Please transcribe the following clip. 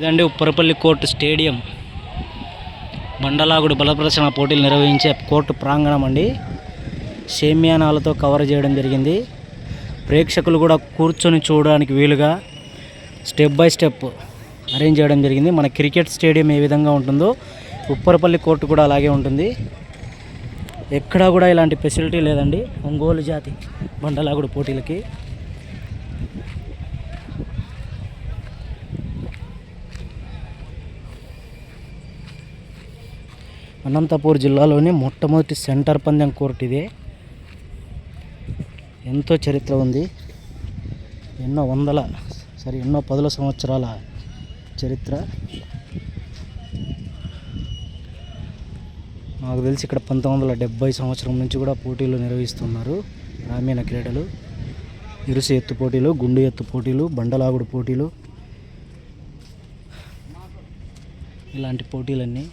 ఇదండి Upparapalli court stadium. బండలాగుడు బలప్రదర్శన పోటీలు నిర్వహించే కోర్టు ప్రాంగణం అండి. సేమ్యానాలతో కవర్ చేయడం జరిగింది. ప్రేక్షకులు కూడా కూర్చొని చూడడానికి వీలుగా స్టెప్ బై స్టెప్ అరేంజ్ చేయడం జరిగింది. మన క్రికెట్ స్టేడియం ఏ విధంగా ఉంటుందో ఉప్పరపల్లి కోర్టు కూడా అలాగే ఉంటుంది. ఎక్కడా కూడా ఇలాంటి ఫెసిలిటీ లేదండి. ఒంగోలు జాతి బండలాగుడు పోటీలకి. అనంతపూర్ జిల్లాలోని మొట్టమొదటి సెంటర్ పందెం కోర్టు ఇదే. ఎంతో చరిత్ర ఉంది. ఎన్నో వందల సరే ఎన్నో పదుల సంవత్సరాల చరిత్ర. నాకు తెలిసి ఇక్కడ పంతొమ్మిది వందల డెబ్బై సంవత్సరం నుంచి కూడా పోటీలు నిర్వహిస్తున్నారు గ్రామీణ క్రీడలు. ఇరుసు ఎత్తు పోటీలు గుండు ఎత్తు పోటీలు బండలాగుడు పోటీలు. ఇలాంటి పోటీలన్నీ